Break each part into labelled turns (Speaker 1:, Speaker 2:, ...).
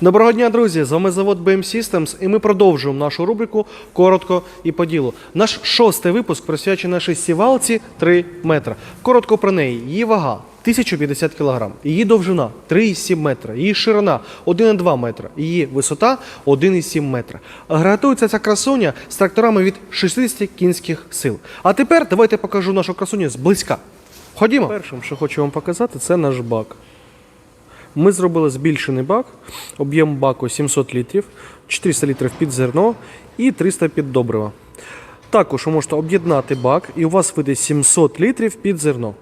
Speaker 1: Доброго дня, друзі! З вами завод BM Systems і ми продовжуємо нашу рубрику коротко і по ділу. Наш шостий випуск присвячений нашій сівалці 3 метра. Коротко про неї. Її вага 1050 кг, її довжина 3,7 метра, її ширина 1,2 метра, її висота 1,7 метра. Гратується ця красуня з тракторами від 60 кінських сил. А тепер давайте покажу нашу красуню зблизька. Ходімо. Першим, що хочу вам показати, це наш бак. Ми зробили збільшений бак, об'єм баку 700 літрів, 400 літрів під зерно і 300 під добрива. Також ви можете об'єднати бак і у вас вийде 700 літрів під зерно.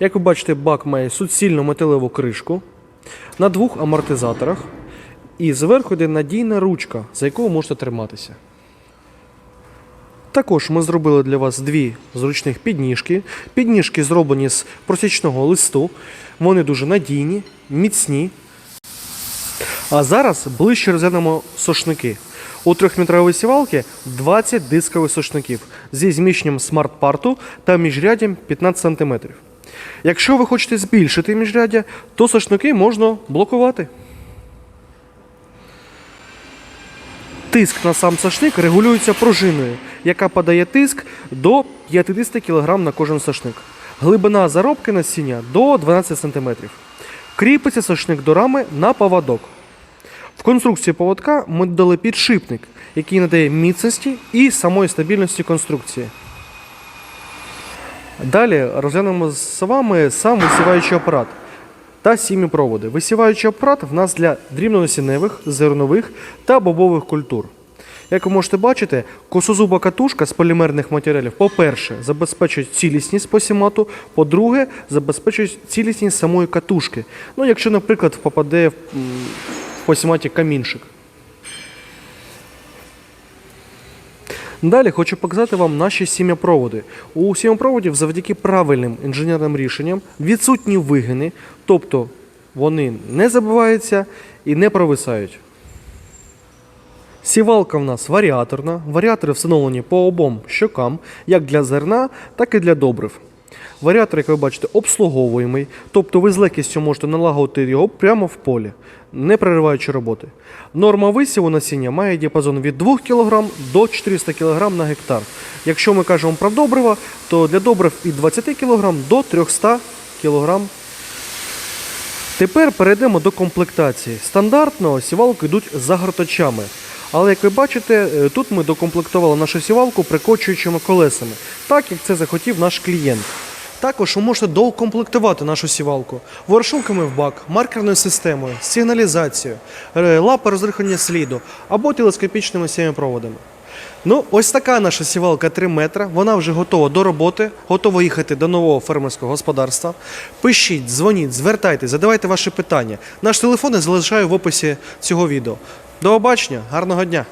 Speaker 1: Як ви бачите, бак має суцільну металеву кришку на двох амортизаторах. І зверху йде надійна ручка, за ви можете триматися. Також ми зробили для вас дві зручних підніжки. Підніжки зроблені з просічного листу. Вони дуже надійні, міцні. А зараз ближче розглянемо сошники. У трьохметровій сівалки 20 дискових сошників зі зміщенням смарт-парту та міжряддям 15 см. Якщо ви хочете збільшити міжряддя, то сошники можна блокувати. Тиск на сам сошник регулюється пружиною, яка подає тиск до 50 кг на кожен сошник. Глибина заробки насіння до 12 см. Кріпиться сошник до рами на поводок. В конструкції поводка ми додали підшипник, який надає міцності і самої стабільності конструкції. Далі розглянемо з вами сам висіваючий апарат та сім'єпроводи. Висіваючий апарат в нас для дрібнонасінневих, зернових та бобових культур. Як ви можете бачити, косозуба катушка з полімерних матеріалів, по-перше, забезпечує цілісність посімату, по-друге, забезпечує цілісність самої катушки. Ну, якщо, наприклад, попаде в, посіматі камінчик. Далі хочу показати вам наші сім'єпроводи. У сім'єпроводів завдяки правильним інженерним рішенням відсутні вигини, тобто вони не забиваються і не провисають. Сівалка в нас варіаторна. Варіатори встановлені по обом щокам, як для зерна, так і для добрив. Варіатор, як ви бачите, обслуговуємий, тобто ви з легкістю можете налагодити його прямо в полі, не перериваючи роботи. Норма висіву насіння має діапазон від 2 кг до 400 кг на гектар. Якщо ми кажемо про добрива, то для добрив від 20 кг до 300 кг Тепер перейдемо до комплектації. Стандартно сівалки йдуть загортачами. Але як ви бачите, е, тут ми докомплектували нашу сівалку прикочуючими колесами, так як це захотів наш клієнт. Також ви можете доукомплектувати нашу сівалку ворошилками в бак, маркерною системою, сигналізацією, е, лапи розрихлення сліду або телескопічними сім'єпроводами. Ну, ось така наша сівалка 3 метра. Вона вже готова до роботи, готова їхати до нового фермерського господарства. Пишіть, дзвоніть, звертайтеся, задавайте ваші питання. Наш телефон я залишаю в описі цього відео. До побачення, гарного дня!